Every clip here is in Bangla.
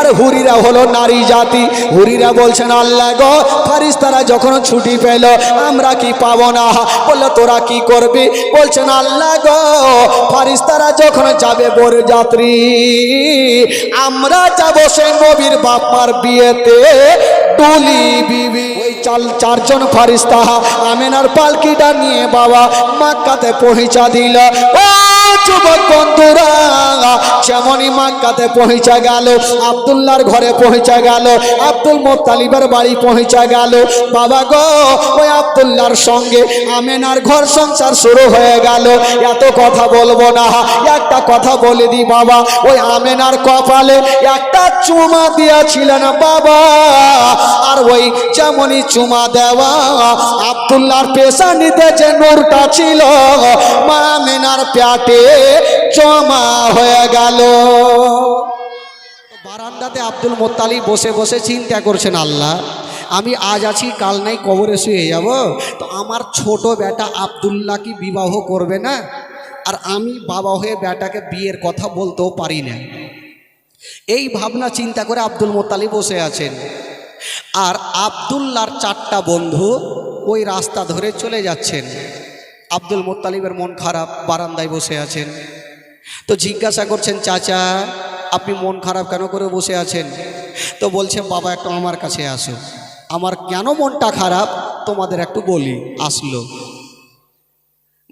আর হুরিরা হলো নারী জাতি। হুরিরা বলছেন, আল্লাহ গো, ফারিস্তারা যখন ছুটি পেল, আমরা কি পাবো না? বলল, তোরা কি করবি? বলছেন, আল্লাহ গো, ফারিস্তারা যখন যাবে বর যাত্রী, আমরা যাব সে নবীর বাপার বিয়েতে। টুলি বিবি চাল, চারজন ফারিস্তা, আমেনার পালকিটা নিয়ে বাবা মাক্কাতে পৌঁছা দিল। ও যুবক বন্ধুরা, যেমনই মাক্কাতে পৌঁছা গেল, আবদুল্লাহর ঘরে পৌঁছা গেল, আব্দুল মোত্তালিবের বাড়ি পৌঁছা গেল। বাবা গো, ওই আবদুল্লাহর সঙ্গে আমেনার ঘর সংসার শুরু হয়ে গেল। এত কথা বলব না, একটা কথা বলে দি বাবা, ওই আমেনার কপালে একটা চুমা দিয়েছিলেন বাবা। আর ওই যেমনই চুমা দেওয়া, আবদুল্লাহর পেশা নিতে যে নূরটা ছিল, মা আমেনার প্যাটে জমা হয়ে গেল। বারান্দাতে আব্দুল মোত্তালি বসে বসে চিন্তা করছেন, আল্লাহ, আমি আজ আছি, কাল নাই, কবরে শুয়ে যাব। তো আমার ছোট বেটা আবদুল্লাহ কি বিবাহ করবে না? আর আমি বাবা হয়ে বেটাকে বিয়ের কথা বলতেও পারি না। এই ভাবনা চিন্তা করে আব্দুল মোত্তালি বসে আছেন। আর আবদুল্লার চারটা বন্ধু ওই রাস্তা ধরে চলে যাচ্ছেন। আব্দুল মোত্তালিবের মন খারাপ, বারান্দায় বসে আছেন। তো জিজ্ঞাসা করছেন, চাচা, আপনি মন খারাপ কেন করে বসে আছেন? তো বলছে বাবা, একটু আমার কাছে আসো। আমার কেন মনটা খারাপ? তোমাদের একটু বলি। আসলো।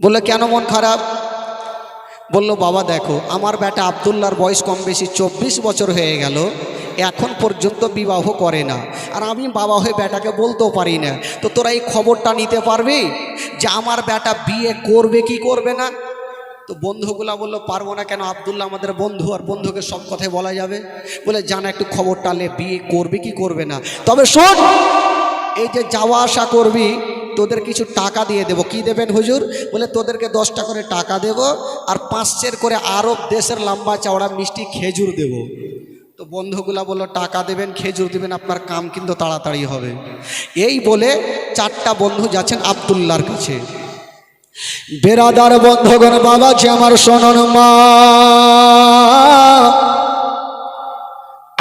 বলল, কেন মন খারাপ? বলল, বাবা, দেখো, আমার বেটা আবদুল্লার বয়স কম বেশি চব্বিশ বছর হয়ে গেল। এখন পর্যন্ত বিবাহ করে না। আর আমি বাবা হয়ে বেটাকে বলতেও পারি না। তো তোরা এই খবরটা নিতে পারবি? যে আমার বেটা বিয়ে করবে কি করবে না? তো বন্ধুগুলা বলল, পারব না কেন? আবদুল্লাহ আমাদের বন্ধু, আর বন্ধুকে সব কথাই বলা যাবে। বলে, জানা, একটু খবরটা লে, বিয়ে করবে কি করবে না? তবে শোন, এই যে যাওয়া আসা করবি, তোদের কিছু টাকা দিয়ে দেবো। কি দেবেন হুজুর? বলে, তোদেরকে দশটা করে টাকা দেব, আর পাঁচশের করে আরব দেশের লম্বা চওড়া মিষ্টি খেজুর দেব। তো বন্ধুগুলা বলল, টাকা দেবেন, খেজুর দেবেন, আপনার কাম কিন্তু তাড়াতাড়ি হবে। এই বলে চারটা বন্ধু যাচ্ছেন আবদুল্লার কাছে। বেরাদার বন্ধগণ বাবা যে আমার শোনন মা।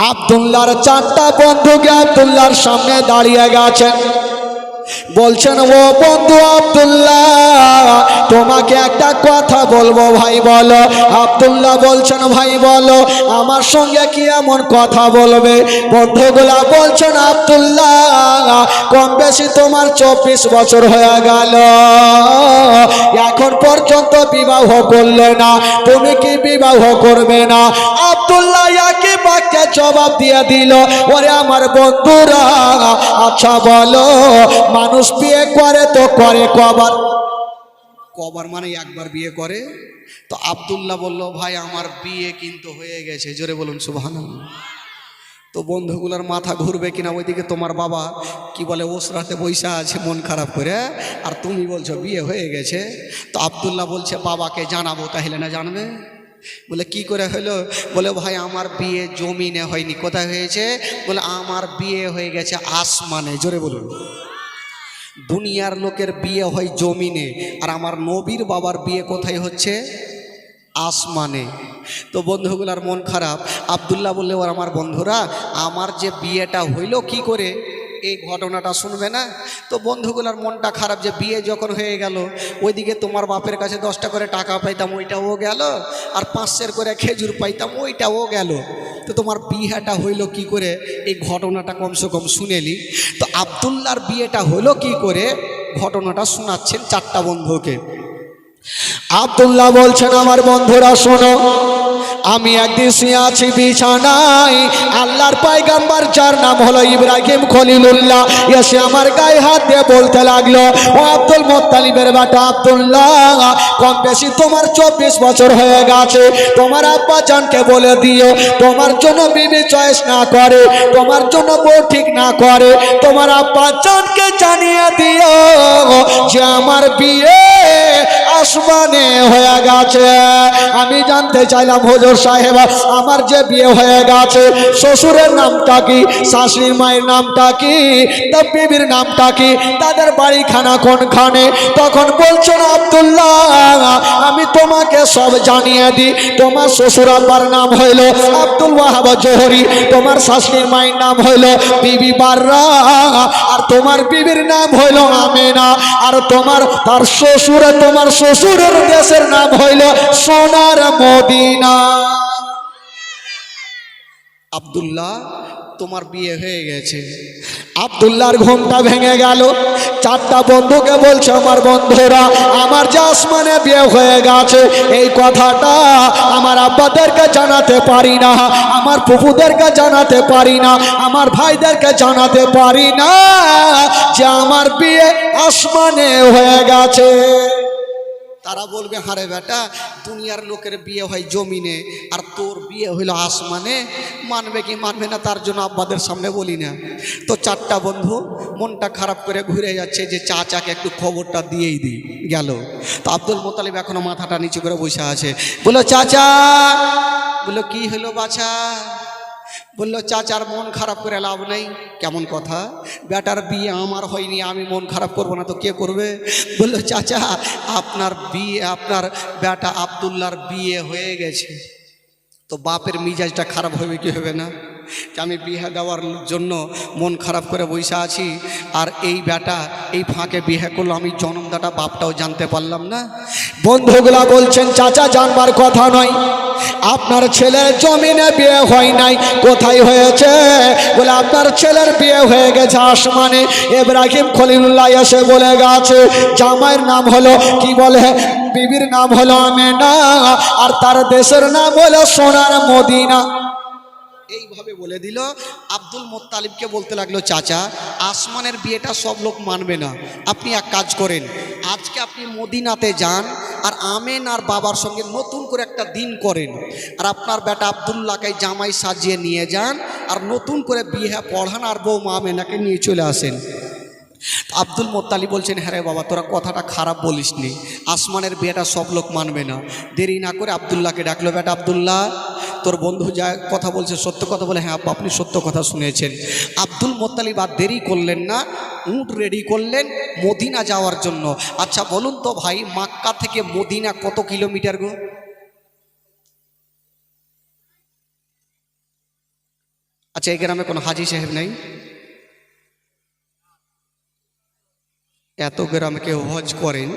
আবদুল্লার চারটা বন্ধুকে আবদুল্লার সামনে দাঁড়িয়ে গেছেন। বলছেন, ও বন্ধু আবদুল্লাহ, তোমাকে একটা কথা বলব ভাই, বলো। আবদুল্লাহ বলছেন, ভাই, বলো, আমার সঙ্গে কি এমন কথা বলবে? বন্ধুগুলা বলছেন, আবদুল্লাহ, কম বেশি তোমার চব্বিশ বছর হয়ে গেল। এখন পর্যন্ত বিবাহ করলে না, তুমি কি বিবাহ করবে না? আবদুল্লাহ বাক্যে জবাব দিয়ে দিল, ওরে আমার বন্ধুরা আচ্ছা বলো, মানুষ বিয়ে করে তো করে কবার? কবার মানে একবার বিয়ে করে? তো আবদুল্লাহ বলল, ভাই, আমার বিয়ে কিন্তু হয়ে গেছে। জোরে বলুন সুবহান তো বন্ধুগুলোর মাথা ঘুরবে কিনা ওইদিকে তোমার বাবা? কি বলে, ওসরাতে বৈশা আছে, মন খারাপ করে। আর তুমি বলছো, বিয়ে হয়ে গেছে। তো আবদুল্লাহ বলছে, বাবাকে জানাব, তাহলে না জানবে? বলে, কি করে হলো? বলে, ভাই, আমার বিয়ে জমিনে হয়নি। কোথায় হয়েছে? বলে, আমার বিয়ে হয়ে গেছে আসমানে। জোরে বলুন। দুনিয়ার লোকের বিয়ে হয় জমিনে, আর আমার নবীর বাবার বিয়ে কোথায় হচ্ছে? আসমানে। তো বন্ধুগুলার মন খারাপ। আবদুল্লাহ বললে, ওর আমার বন্ধুরা, আমার যে বিয়েটা হইল কি করে? এই ঘটনাটা শুনবে না? তো বন্ধুগুলার মনটা খারাপ যে বিয়ে যখন হয়ে গেল, ওইদিকে তোমার বাপের কাছে দশটা করে টাকা পাইতাম, ওইটাও গেল, আর পাঁচশের করে খেজুর পাইতাম, ওইটাও গেল। তো তোমার বিয়েটা হইল কি করে? এই ঘটনাটা কমসে কম শুনেলি তো আবদুল্লার বিয়েটা হলো কি করে? ঘটনাটা শোনাচ্ছেন চারটা বন্ধুকে। আবদুল্লাহ বলছেন, আমার বন্ধুরা, শোনো। আমি একদিন শুয়ে আছি বিছানায়। আল্লাহর পায়গাম্বার, যার নাম হলো ইব্রাহিম খলিলুল্লাহ, এসে আমার গায়ে হাত দিয়ে বলতে লাগল, ও আব্দুল মোত্তালিবের বাটা আব্দুল্লাহ, কম বেশি তোমার চব্বিশ বছর হয়ে গেছে। তোমার আব্বা জানকে বলে দিও, তোমার জন্য বিবি চয়েস না করে, তোমার জন্য বউ ঠিক না করে। তোমার আব্বা জানকে জানিয়ে দিও যে আমার বিয়ে আসমানে হয়ে গেছে। আমি জানতে চাইলাম, হজর সাহেব, আমার যে বিয়ে হয়ে গেছে, শ্বশুরের নামটা কি, শাশুড়ির মায়ের নামটা কি, তার বিবির নামটা কি, তাদের বাড়িখানা কোনখানে? তখন বলছো না আবদুল্লাহ, আমি তোমাকে সব জানিয়ে দিই। তোমার শ্বশুর আব্বার নাম হইল আব্দুল ওয়াহাব জোহরি, তোমার শাশুড়ির মায়ের নাম হইল বিবি বাররা, আর তোমার বিবির নাম হইল আমেনা, আর তোমার, তার শ্বশুর, তোমার শ্বশুরের দেশের নাম হইল সোনার মদিনা। আব্দুল্লাহ, তোমার বিয়ে হয়ে গেছে। আবদুল্লাহর ঘুমটা ভেঙে গেল। চারটা বন্ধুকে বলছে, আমার বন্ধুরা, আমার যে আসমানে বিয়ে হয়ে গেছে, এই কথাটা আমার আব্বাদেরকে জানাতে পারি না, আমার পুপুদেরকে জানাতে পারি না, আমার ভাইদেরকে জানাতে পারি না যে আমার বিয়ে আসমানে হয়ে গেছে। তারা বলবে, হারে বেটা, দুনিয়ার লোকের বিয়ে হয় জমিনে, আর তোর বিয়ে হইল আসমানে। মানবে কি মানবে না তার জন্য আব্বাদের সামনে বলি না। তো চারটা বন্ধু মনটা খারাপ করে ঘুরে যাচ্ছে যে, চাচাকে একটু খবরটা দিয়েই দিই গেল। তো আব্দুল মোতালিব এখনও মাথাটা নিচু করে বসে আছে। বলল, চাচা! বলল, কি হলো বাছা? বলল চাচার মন খারাপ করে লাভ নেই। কেমন কথা? বেটার বিয়ে আমার হয়নি, আমি মন খারাপ করব না তো কে করবে? বলল, চাচা, আপনার বিয়ে, আপনার বেটা আবদুল্লার বিয়ে হয়ে গেছে। তো বাপের মিজাজটা খারাপ হবে কি হবে না? যে আমি বিয়ে দেওয়ার জন্য মন খারাপ করে বসে আছি, আর এই বেটা এই ফাঁকে বিয়ে করল, আমি জনমদাটা বাপটাও জানতে পারলাম না। বন্ধুগুলা বলছেন, চাচা, জানবার কথা নয়। আপনার ছেলের জমিনে বিয়ে হয় নাই। কোথায় হয়েছে? বলে, আপনার ছেলের বিয়ে হয়ে গেছে আসমানে। এব্রাহিম খলিলুল্লাহ এসে বলে গেছে, জামাইয়ের নাম হলো, কি বলে? বিবির নাম হলো আমেনা, আর তার দেশের নাম হলো সোনার মদিনা। এইভাবে বলে দিল, আব্দুল মোত্তালিবকে বলতে লাগল, চাচা, আসমানের বিয়েটা সব লোক মানবে না। আপনি এক কাজ করেন, আজকে আপনি মদিনাতে যান আর আমেন আর বাবার সঙ্গে নতুন করে একটা দিন করেন। আর আপনার বেটা আবদুল্লাকে জামাই সাজিয়ে নিয়ে যান আর নতুন করে বিয়ে পড়ান আর বউ মা আমেনাকে নিয়ে চলে আসেন। আব্দুল মোত্তালি বলছেন হ্যাঁ রে বাবা তোরা কথাটা খারাপ বলিসনি। আসমানের বিয়েটা সব লোক মানবে না। দেরি না করে আবদুল্লাহকে ডাকলো বেটা আবদুল্লাহ তোর বন্ধু যা কথা বলছে সত্য কথা বলে হ্যাঁ আব্বা, আপনি সত্য কথা শুনেছেন। আব্দুল মোত্তালিব আর দেরি করলেন না উট রেডি করলেন মদিনা যাওয়ার জন্য। আচ্ছা বলুন তো ভাই মাক্কা থেকে মদিনা কত কিলোমিটার গো? আচ্ছা এই গ্রামে কোনো হাজি সাহেব নেই? এত গ্রামে কেউ হজ করেন।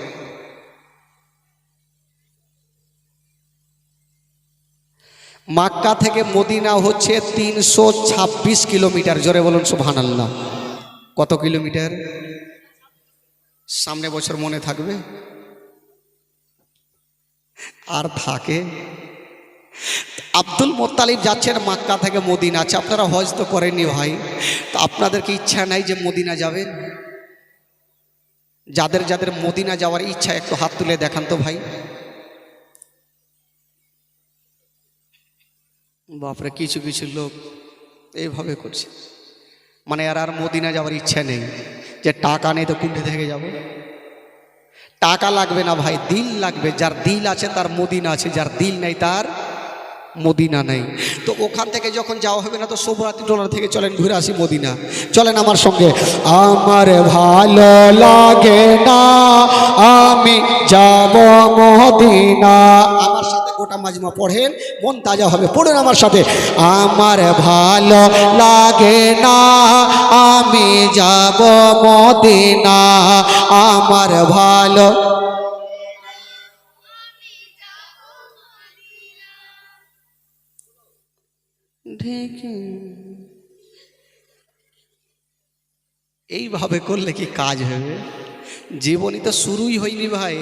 মাক্কা থেকে মদিনা হচ্ছে তিনশো ছাব্বিশ কিলোমিটার। জোরে বলুন, সুবহানাল্লাহ। কত কিলোমিটার? সামনে বছর মনে থাকবে? আর থাকে। আব্দুল মোত্তালিব যাচ্ছেন মাক্কা থেকে মদিনা। আছে আপনারা হজ তো করেননি ভাই। তো আপনাদের কি ইচ্ছা নাই যে মদিনা যাবেন? যাদের যাদের মদিনা যাওয়ার ইচ্ছা, একটু হাত তুলে দেখান তো ভাই। বাপরে, কিছু কিছু লোক এইভাবে করছে। মানে আর আর মদিনা যাওয়ার ইচ্ছা নেই। যে টাকা নেই তো কুণ্ঠে থেকে যাব। টাকা লাগবে না ভাই, দিল লাগবে। যার দিল আছে তার মদিনা আছে, যার দিল নেই তার মদিনা নেই। তো ওখান থেকে যখন যাওয়া হবে না, তো সোবরাত্রি ডলার থেকে চলেন, ঘুরে আসি মদিনা। চলেন আমার সঙ্গে। আমার ভালো লাগে না, আমি যাব মদিনা। আমার সাথে গোটা মাজমা পড়েন, মন তাজা হবে। পড়েন আমার সাথে। আমার ভালো লাগে না, আমি যাব মদিনা। আমার ভালো এইভাবে করলে কি কাজ হবে? জীবনই তো শুরুই হয়নি ভাই।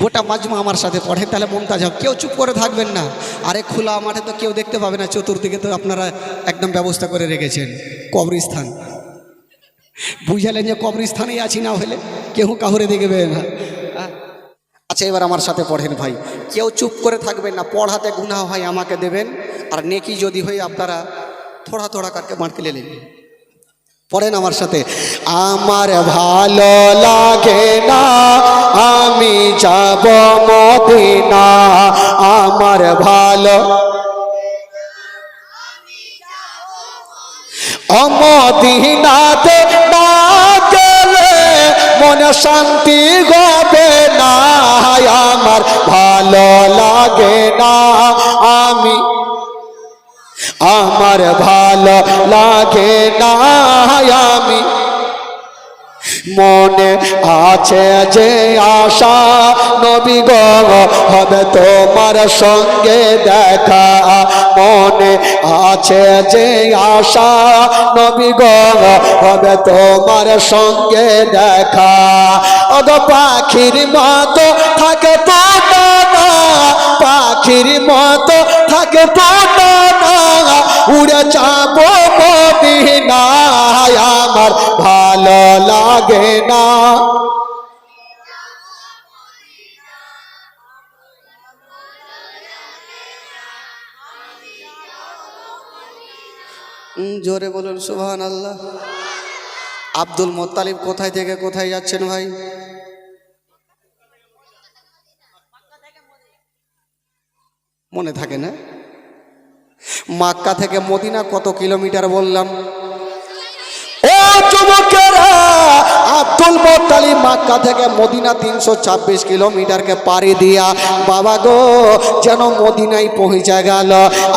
গোটা মাজমা আমার সাথে পড়ে, তাহলে মমতাজ হবে কেউ চুপ করে থাকবেন না। আরে খোলা মাঠে তো কেউ দেখতে পাবে না, চতুর্দিকে তো আপনারা একদম ব্যবস্থা করে রেখেছেন, কবরস্থান। বুঝালেন যে কবরস্থানেই আছি না হলে কেউ কাহুরে দেখবে না। আচ্ছা এবার আমার সাথে পড়েন ভাই। কেউ চুপ করে থাকবেন না, পড়াতে গুণা হয় আমাকে দেবেন, আর নেকি যদি হয় আপনারা থোড়া থোড়া কাটকে বাঁটকে লে নেবেন পড়েন আমার সাথে, আমার ভালো লাগে না, আমি যাব মদিনা, আমার ভালো অমদিনাতে মনে শান্তি গবে না আমার ভালো লাগে না। আমি আমার ভালো লাগে না আমি মনে আছে যে আশা নবী গো, হবে তোমার সঙ্গে দেখা। মনে আছে যে আশা নবী গো, হবে তোমার সঙ্গে দেখা। অগ পাখির মতো থাকে তো না পাখির মতো থাকে তো না উড়ে যাব মদিনায় আমার ভালো লাগে না। জোরে বলুন সুবহান আল্লাহ আব্দুল মোত্তালিব কোথায় থেকে কোথায় যাচ্ছেন ভাই? মনে থাকে না? মাক্কা থেকে মদিনা কত কিলোমিটার বললাম? ও যুবকেরা আব্দুল মোত্তালিব মাক্কা থেকে মদিনা তিনশো ছাব্বিশ কিলোমিটারকে পাড়ি দিয়া, বাবা গো, যেন মদিনায় পৌঁছে গেল।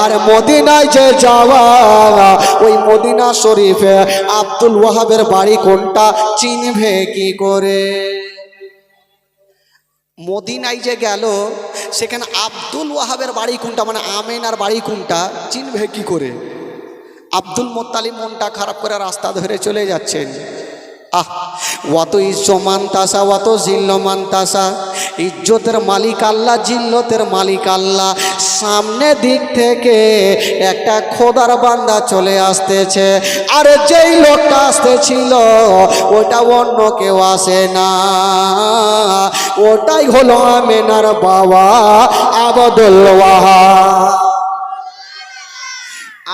আর মদিনায় যে যাওয়া ওই মদিনা শরীফে আব্দুল ওয়াহাবের বাড়ি কোনটা চিনবে কি করে? মদিনায় যে গেল, সেখানে আব্দুল ওয়াহাবের বাড়ি কোনটা মানে আমেনার বাড়ি কোনটা চিনবে কি করে? আব্দুল মোত্তালিব মনটা খারাপ করে রাস্তা ধরে চলে যাচ্ছেন। আহ অত ইজ্জমান তাসা অত জিল্লমান তাসা ইজ্জতের মালিক আল্লাহ, জিল্লতের মালিক আল্লাহ। সামনে দিক থেকে একটা খোদার বান্দা চলে আসতেছে। আর যেই লোকটা আসতেছিল, ওটা অন্য কেউ আসে না। ওটাই হলো আমেনার বাবা আবদুল ওয়াহা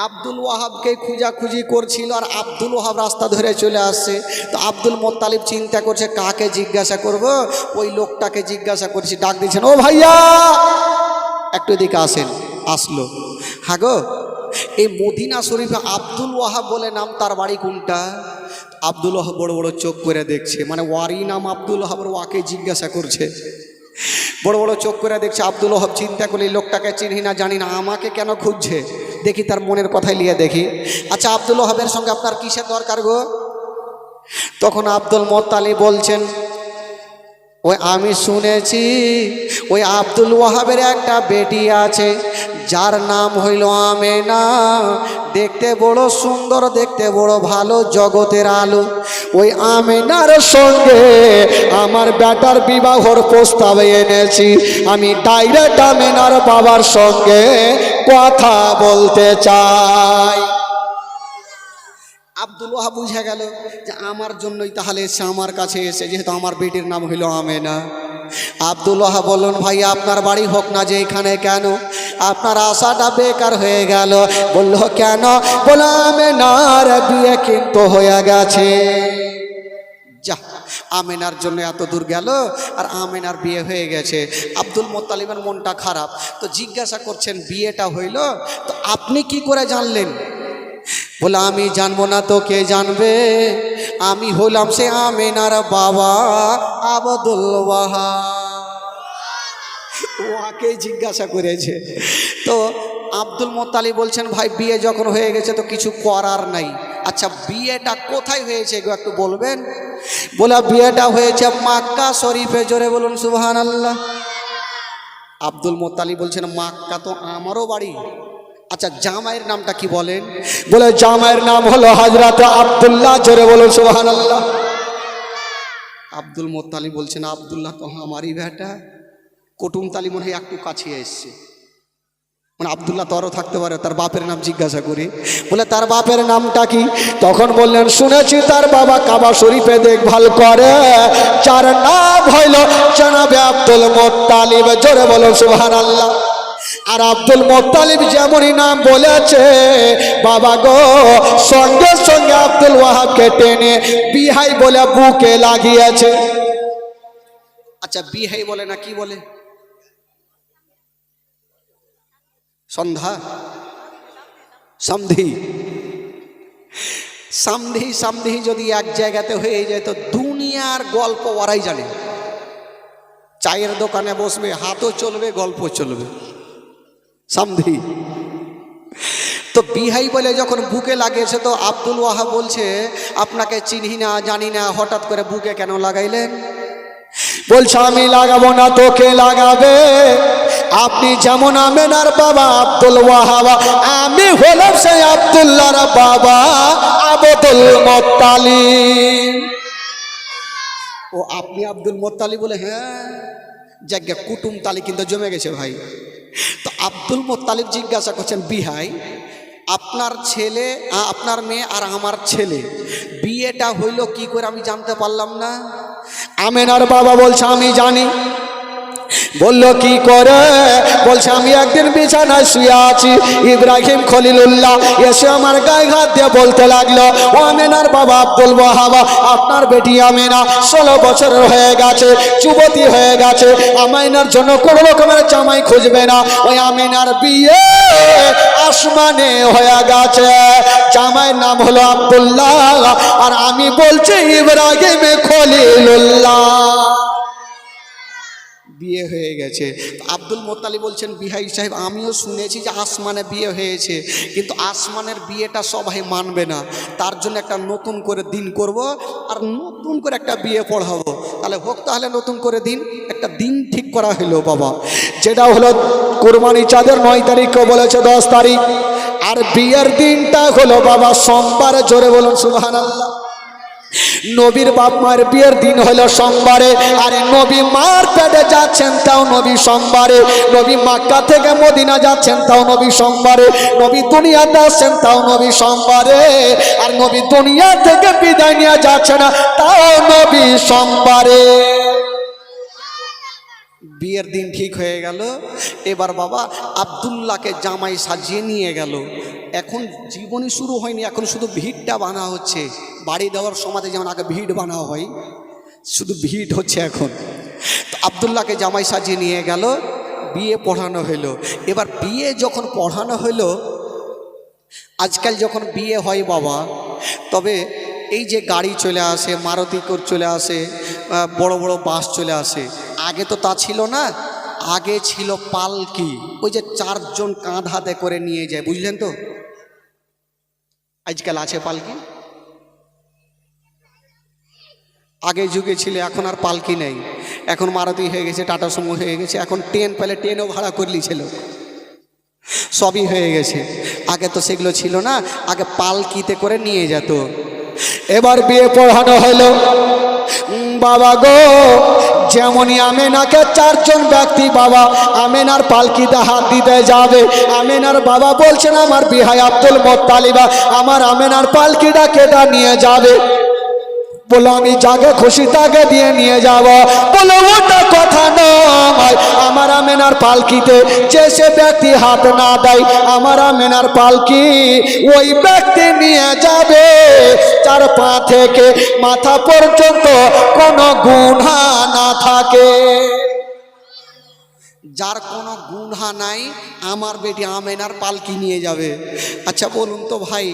আব্দুল ওয়াহাবকে খুঁজাখুঁজি করছিল আর আব্দুল ওয়াহাব রাস্তা ধরে চলে আসছে। তো আব্দুল মোত্তালিব চিন্তা করছে, কাকে জিজ্ঞাসা করব? ওই লোকটাকে জিজ্ঞাসা করছি, ডাক দিচ্ছেন, ও ভাইয়া! একটু এদিকে আসেন, আসলো। হ্যাঁ গো এই মদিনা শরীফে আব্দুল ওয়াহাব বলে নাম, তার বাড়ি কোনটা? আব্দুল ওয়াহাব বড় বড় চোখ করে দেখছে মানে ওয়ারই নাম আব্দুল ওয়াহাবের ওয়াকে জিজ্ঞাসা করছে। বড় বড় চোখ করে দেখছে, আব্দুল ওহাব চিন্তা করলে লোকটাকে চিনি না, জানি না, আমাকে কেন খুঁজছে? দেখি তার মনের কথাই নিয়ে দেখি। আচ্ছা আব্দুল ওহাবের সঙ্গে আপনার কিসের দরকার গো? তখন আব্দুল মোত্তালি বলছেন, ওই আমি শুনেছি, ওই আব্দুল ওয়াহাবের একটা বেটি আছে। যার নাম হইল আমেনা। দেখতে বড় সুন্দর, দেখতে বড় ভালো জগতের আলো। ওই আমেনার সঙ্গে আমার ব্যাটার বিবাহর প্রস্তাব এনেছি। আমি ডাইরেক্ট আমেনার বাবার সঙ্গে কথা বলতে চাই। আব্দুল ওয়াহাব বুঝে গেল যে আমার জন্যই তাহলে এসে আমার কাছে এসে, যেহেতু আমার বেটির নাম হইল আমেনা। আব্দুল ওয়াহাব বললেন, ভাই, আপনার বাড়ি হোক না যে এখানে কেন? আপনার আশাটা বেকার হয়ে গেল। বলল, কেন? বলো, আমেনার বিয়ে কিন্তু হয়ে গেছে। যা, আমেনার জন্য এত দূর গেল আর আমেনার বিয়ে হয়ে গেছে। আব্দুল মোত্তালিবের মনটা খারাপ। তো জিজ্ঞাসা করছেন, বিয়েটা হইল? তো আপনি কি করে জানলেন? বলে, আমি জানব না তো কে জানবে? আমি হলাম সে আমেনার বাবা আবদুল ওয়াকে জিজ্ঞাসা করেছে, তো আব্দুল মোত্তালি বলছেন, ভাই, বিয়ে যখন হয়ে গেছে তো কিছু করার নাই। আচ্ছা বিয়েটা কোথায় হয়েছে গো একটু বলবেন? বলে, বিয়েটা হয়েছে মাক্কা শরীফে। জোরে বলুন সুবহান আল্লাহ আব্দুল মোত্তালি বলছেন, মাক্কা তো আমারও বাড়ি। আচ্ছা জামাইয়ের নামটা কি বলেন? বলে, জামাইয়ের নাম হলো হাজরাত আবদুল্লাহ। জোরে বলুন সুবহান আল্লাহ আব্দুল মোত্তালি বলছেন, আব্দুল্লাহ তো আমারই বেটা। কুটুম তালি মনে হয় একটু কাছে এসছে। মানে আবদুল্লাহ তরও থাকতে পারে, তার বাপের নাম জিজ্ঞাসা করি। বলে, তার বাপের নামটা কি? তখন বললেন, শুনেছি তার বাবা কাবা শরীফে দেখভাল করে। যার নাম হইল জানাবে আব্দুল মোত্তালিব। জোরে বলো সুবহান আল্লাহ আর আব্দুল মোত্তালিব যেমনই নাম বলেছে, বাবা গো, সঙ্গে সঙ্গে আব্দুল ওয়াহাবকে টেনে বিহাই বলে বুকে লাগিয়েছে। আচ্ছা বিহাই বলে না কি বলে? সন্ধ্যা? সন্ধি সামধি সামধি যদি এক জায়গাতে হয়ে যায় তো দুনিয়ার গল্প ওরাই জানে। চায়ের দোকানে বসবে, হাতও চলবে, গল্প চলবে। সামধি। তো বিহাই বলে যখন বুকে লাগিয়েছে তো আব্দুল ওয়াহা বলছে, আপনাকে চিনি না, জানি না, হঠাৎ করে বুকে কেন লাগাইলেন? বলছে, আমি লাগাবো না, তোকে লাগাবে। আপনি যেমন আমেনার বাবা আব্দুল ওয়াহাবা, আমি হলাম সেই আব্দুল্লাহর বাবা আবদুল মোত্তালিব। ও আপনি আব্দুল মোত্তালি বলে হ্যাঁ জায়গা কুটুম তালি কিন্তু জমে গেছে ভাই। তো আব্দুল মোত্তালিব জিজ্ঞাসা করছেন, বিহাই, আপনার ছেলে আপনার মেয়ে আর আমার ছেলে, বিয়েটা হইল কি করে আমি জানতে পারলাম না? আমেনার বাবা বলছে, আমি জানি। বলল, কি করে? বলছে, আমি একদিন বিছানায় শুয়ে আছি। ইব্রাহিম খলিলুল্লাহ এসে আমার গায়ে হাত দিয়ে বলতে লাগল, ও আমেনার বাবা আব্দুল বাহাবা আপনার বেটি আমেনা ষোলো বছরের হয়ে গেছে, যুবতী হয়ে গেছে। আমাইনার জন্য কোনো রকমের জামাই খুঁজবে না। ওই আমেনার বিয়ে আসমানে হয়ে গেছে। জামাইয়ের নাম হলো আব্দুল্লাহ। আর আমি বলছি, ইব্রাহিম খলিলুল্লাহ। বিয়ে হয়ে গেছে। আব্দুল মোত্তালি বলছেন, বিহাই সাহেব, আমিও শুনেছি যে আসমানে বিয়ে হয়েছে, কিন্তু আসমানের বিয়েটা সবাই মানবে না। তার জন্য একটা নতুন করে দিন করব আর নতুন করে একটা বিয়ে পড়াবো। তাহলে হোক তাহলে নতুন করে দিন, একটা দিন ঠিক করা হলো বাবা। যেটা হলো কোরবানি চাঁদের নয় তারিখকে বলেছে দশ তারিখ। আর বিয়ের দিনটা হলো বাবা, সোমবার, জোরে বলুন সুবাহান আল্লাহ নবীর বাপ মায়ের বিয়ের দিন হলো সোমবারে। আর নবী মার পেটে যাচ্ছেন, তাও নবী সোমবারে। নবী মাক্কা থেকে মদিনা যাচ্ছেন, তাও নবী সোমবারে। নবী দুনিয়াতে আসছেন, তাও নবী সোমবারে। আর নবী দুনিয়া থেকে বিদায় নিয়ে যাচ্ছে না, তাও নবী সোমবারে। বিয়ের দিন ঠিক হয়ে গেল। এবার বাবা আবদুল্লাহকে জামাই সাজিয়ে নিয়ে গেল। এখন জীবনই শুরু হয়নি, এখন শুধু ভিড়টা বানা হচ্ছে। বাড়ি দেওয়ার সময় যেমন আগে ভিড় বানা হয়, শুধু ভিড় হচ্ছে এখন। তো আবদুল্লাহকে জামাই সাজিয়ে নিয়ে গেল, বিয়ে পড়ানো হলো। এবার বিয়ে যখন পড়ানো হলো, আজকাল যখন বিয়ে হয় বাবা, তবে এই যে গাড়ি চলে আসে, মারুতি চলে আসে বড় বড় বাস চলে আসে আগে তো তা ছিল না, আগে ছিল পালকি। ওই যে চারজন কাঁধ হাতে করে নিয়ে যায়, বুঝলেন তো? আজকাল আছে পালকি? আগে যুগে ছিল, এখন আর পালকি নেই। এখন মারুতি হয়ে গেছে, টাটা সুমো হয়ে গেছে, এখন ট্রেন পেলে ট্রেনও ভাড়া করলি ছিল সবই হয়ে গেছে। আগে তো সেগুলো ছিল না, আগে পালকিতে করে নিয়ে যেত। এবার বিয়ে পড়ানো হলো। বাবা গো। যেমনই আমেনাকে চারজন ব্যক্তি বাবা, আমেনার পালকিতে হাত দিতে যাবে। আমেনার বাবা বলছেন, আমার বিহাই আব্দুল মোত্তালিবা, আমার আমেনার পালকিটা কেটা নিয়ে যাবে? বলো আমি যাকে খুশি তাকে দিয়ে নিয়ে যাব। বলো ওটা কথা নয়। আমার আমেনার পালকিতে যে সে ব্যক্তি হাত না দেয়, আমার আমেনার পালকি ওই ব্যক্তি নিয়ে যাবে। চার পা থেকে মাথা পর্যন্ত কোনো গুণা না থাকে। যার কোনো গুণহা নাই, আমার বেটি আমেনার পালকি নিয়ে যাবে। আচ্ছা বলুন তো ভাই,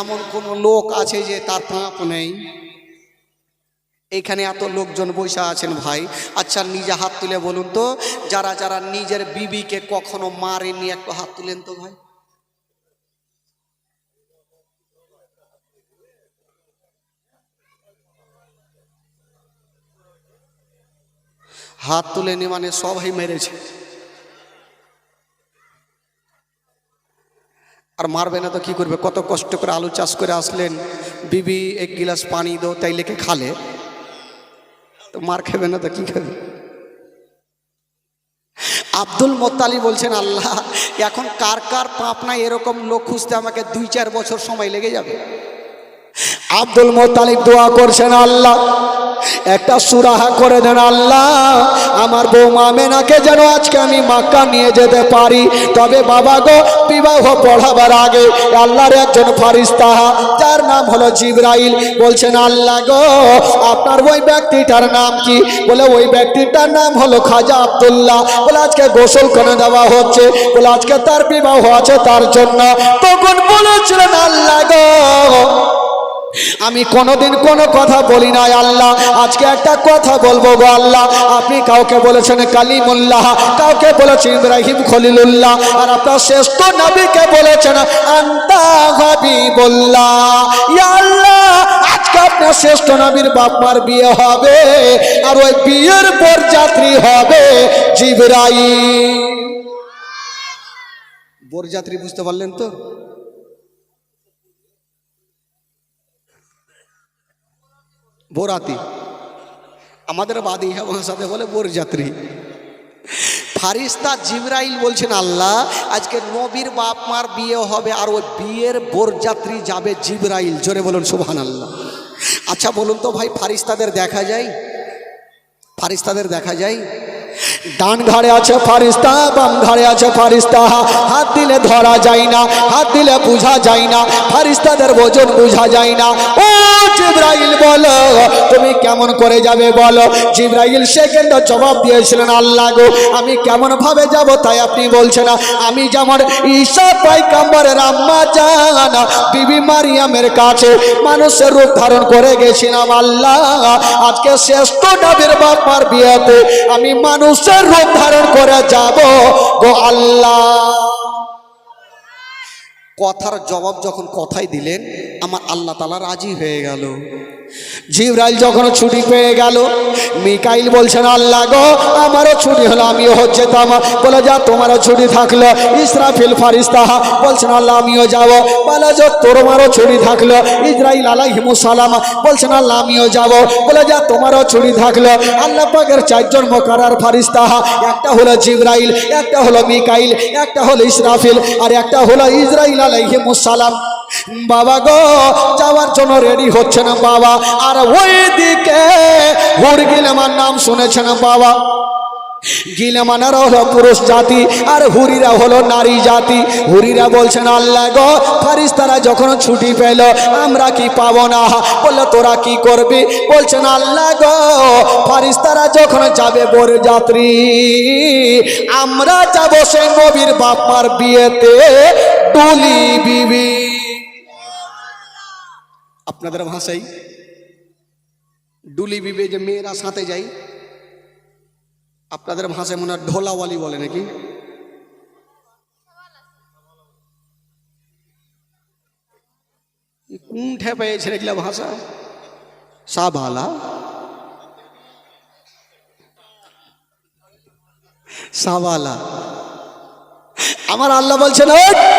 এমন কোনো লোক আছে যে তার পাপ নেই? এখানে এত লোকজন বসে আছেন ভাই। আচ্ছা নিজে হাত তুলে বলুন তো, যারা যারা নিজের বিবিকে কখনো মারেনি একটু হাত তুলেন তো ভাই। হাত তুলে তুলেনি মানে সবাই মেরেছে। আর মারবে না তো কি করবে? কত কষ্ট করে আলু চাষ করে আসলেন। বিবি এক গিলাস পানি দো তাই লেখে খালে? তো মার খেবে না তো কি খাবে? আব্দুল মোত্তালি বলছেন, আল্লাহ, এখন কার কার পাপ নাই এরকম লোক খুঁজতে আমাকে দুই চার বছর সময় লেগে যাবে। আব্দুল মোতালিব দোয়া করছেন, আল্লাহ, একটা সুরাহা করে দেন, আল্লাহ, আমার বউ মামেনাকে যেন আজকে আমি মাক্কা নিয়ে যেতে পারি। তবে বাবা গো, বিবাহ পড়াবার আগে আল্লাহর একজন ফারিস্তা যার নাম হলো জিব্রাইল, বলছেন, আল্লাহ গো, আপনার ওই ব্যক্তিটার নাম কি? বলে, ওই ব্যক্তিটার নাম হলো খাজা আব্দুল্লাহ। বলে, আজকে গোসল করে দেওয়া হচ্ছে। বলে, আজকে তার বিবাহ আছে তার জন্য। তখন বলেছিলেন, আল্লাহ গো আমি কোনোদিন কোনো কথা বলি নাই, আল্লাহ। আজকে একটা কথা বলব গো আল্লাহ। আপনি কাউকে বলেছেন কালিমুল্লাহ, কাউকে বলেছেন ইব্রাহিম খলিলুল্লাহ, আর আপনার শ্রেষ্ঠ নবীকে বলেছেন আল্লাহ, আজকে আপনার শ্রেষ্ঠ নবীর বাপমার বিয়ে হবে, আর ওই বিয়ের পর যাত্রী হবে জিবরাইল। বরযাত্রী বুঝতে পারলেন তো? বোরাতি আমাদের বাদী সাথে বলে বরযাত্রী ফারিস্তা জিবরাইল বলছেন, আল্লাহ, আজকে নবীর বাপ মার বিয়ে হবে আর ওই বিয়ের বরযাত্রী যাবে জিবরাইল। জোরে বলুন সুবহান আল্লাহ আচ্ছা বলুন তো ভাই, ফারিস্তাদের দেখা যায়? ফারিস্তাদের দেখা যায়? ডান ঘাড়ে আছে ফারিস্তা, বাম ঘাড়ে আছে ফারিস্তা। হাত দিলে ধরা যায় না, হাত দিলে বুঝা যায় না, ফারিস্তাদের ওজন বুঝা যায় না। ও জিব্রাইল বলো, তুমি কেমন করে যাবে বলো? জিব্রাইল সেকেন্ড জবাব দিয়েছিলেন, আল্লাহ গো, আমি কেমন ভাবে যাব তাই আপনি বলছেন আমি যেমন ঈশা পাইকাম্বরের আম্মা জানা, বিবি মারিয়ামের কাছে মানুষের রূপ ধারণ করে গেছিলাম, আল্লাহ, আজকে শ্রেষ্ঠ নবীর বাপার বিয়েতে আমি মানুষের রূপ ধারণ করে যাব গো আল্লাহ। কথার জবাব যখন কথাই দিলেন, আমার আল্লাহ তালা রাজি হয়ে গেল। জিব্রাইল যখন ছুটি পেয়ে গেল, মিকাইল বলছেন, আল্লাহ গো, আমারও ছুটি হলো, আমিও হচ্ছে তামা। বলে, যা, তোমারও ছুটি থাকল। ইসরাফিল ফারিস্তা বলছেন, আল্লাহ, আমিও যাব। বলে, যা, তোমারও ছুটি থাকল। ইসরাইল আলাইহিমুসালাম বলছেন, আল্লাহ, আমিও যাব। বলে, যা, তোমারও ছুটি থাকল। আল্লাহ পাকের চারজন মোকারার ফারিস্তা, একটা হলো জিব্রাইল, একটা হলো মিকাইল, একটা হলো ইসরাফিল, আর একটা হলো ইসরাইল আলাইহিমুসালাম বাবা গো, যাওয়ার জন্য রেডি হচ্ছে না বাবা। আর ওই দিকে হুরগিলামার নাম শুনেছেন বাবা। গিলামানারা হলো পুরুষ জাতি, আর হুরিরা হলো নারী জাতি। হুরিরা বলছেন আল্লাহ গো ফারিস্তারা যখন ছুটি পেল, আমরা কি পাবো না? বলল, তোরা কি করবি? বলছেন আল্লাহ গো ফারিস্তারা যখন যাবে বর যাত্রী, আমরা যাব সে নবীর বাপার বিয়েতে। টুলি বিবি। আপনাদের ভাষাই ডুলি বিবে যে মেয়েরা সাথে যাই আপনাদের ভাষায় মনে হয় ঢোলাওয়ালি বলে নাকি? এ কোন ঠে পেয়েছে এগুলা ভাষা। সাবালা। সাবালা। আমার আল্লাহ বলছেন "ওঠ!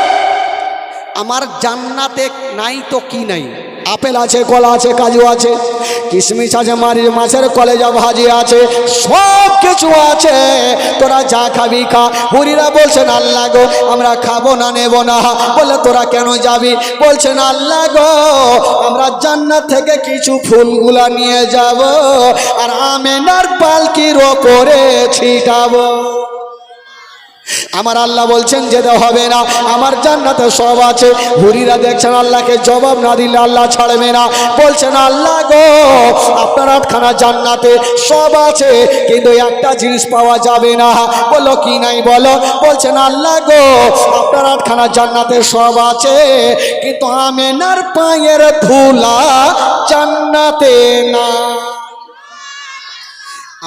আমার জান্নাতে নাই তো কি নাই? আপেল আছে, কলা আছে, কাজু আছে, কিশমিশ আছে, মারির মাছের কলেজা ভাজি আছে সব কিছু আছে। তোরা যা খাবি খা। হুরিরা বলছেন আল্লাহ গো, আমরা খাব না, নেব না। বলে, তোরা কেন যাবি? বলছেন আল্লাহ গো, আমরা জান্নাত থেকে কিছু ফুলগুলা নিয়ে যাব, আর আমেনার পালকির ওপরে ছিটাবো। আমার আল্লাহ বলছেন যেতে হবে না। আমার জান্নাতে সব আছে। হুরিরা দেখছেন আল্লাহকে, জবাব না দিলে আল্লাহ ছাড়বে না। বলছেন, আল্লাহ গো, আপনার আটখানা জান্নাতে সব আছে, কিন্তু একটা জিনিস পাওয়া যাবে না। বলো, কি নাই বলো? বলছেন, আল্লাহ গো, আপনার আটখানা জান্নাতে সব আছে, কিন্তু আমেনার পায়ের ধুলা জান্নাতে না।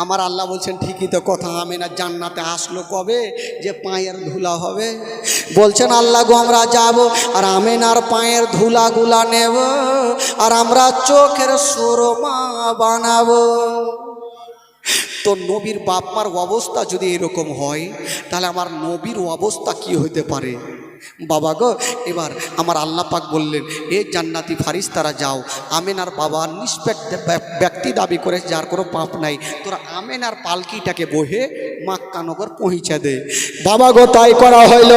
আমার আল্লাহ বলছেন, ঠিকই তো কথা আমি না জান্নাতে আসলো কবে যে পায়ের ধুলা হবে? বলছেন, আল্লাহ গো, আমরা যাব আর আমেনার পায়ের ধুলাগুলা নেব আর আমরা চোখের সুরমা বানাবো। তো নবীর বাপমার অবস্থা যদি এরকম হয়, তাহলে আমার নবীর অবস্থা কি হইতে পারে? বাবা গো, এবার আমার আল্লাহ পাক বললেন এ জান্নাতি ফারিস তারা যাও। আমেনার বাবা নিষ্পেক ব্যক্তি দাবি করে যার কোনো পাপ নাই। তোরা আমেনার পালকিটাকে বহে মাক্কানগর পৌঁছে দে। বাবা গো, তাই করা হইল।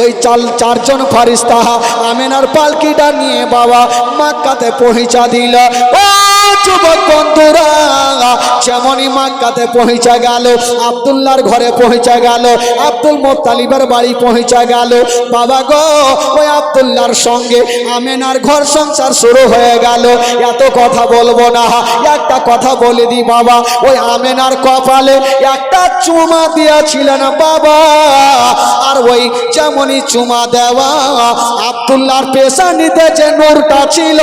ওই চাল, চারজন ফারিস্তা আমেনার পালকিটা নিয়ে বাবা মাক্কাতে পৌঁছা দিল। ও যুবক বন্ধুরা, যেমনই মাক্কাতে পৌঁছা গেল, আবদুল্লাহর ঘরে পৌঁছা গেল, আব্দুল মোত্তালিবের বাড়ি পৌঁছা গেল। বাবা গো, ওই আবদুল্লাহর সঙ্গে আমেনার ঘর সংসার শুরু হয়ে গেল। এত কথা বলব না, একটা কথা বলে দি বাবা, ওই আমেনার কপালে একটা চুমা দিয়েছিলেন বাবা। আর ওই যেমনই চুমা দেওয়া, আবদুল্লাহর পেশানিতে যে নূরটা ছিল,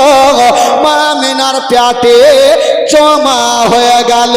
মা আমেনার প্যাটে জমা হয়ে গেল।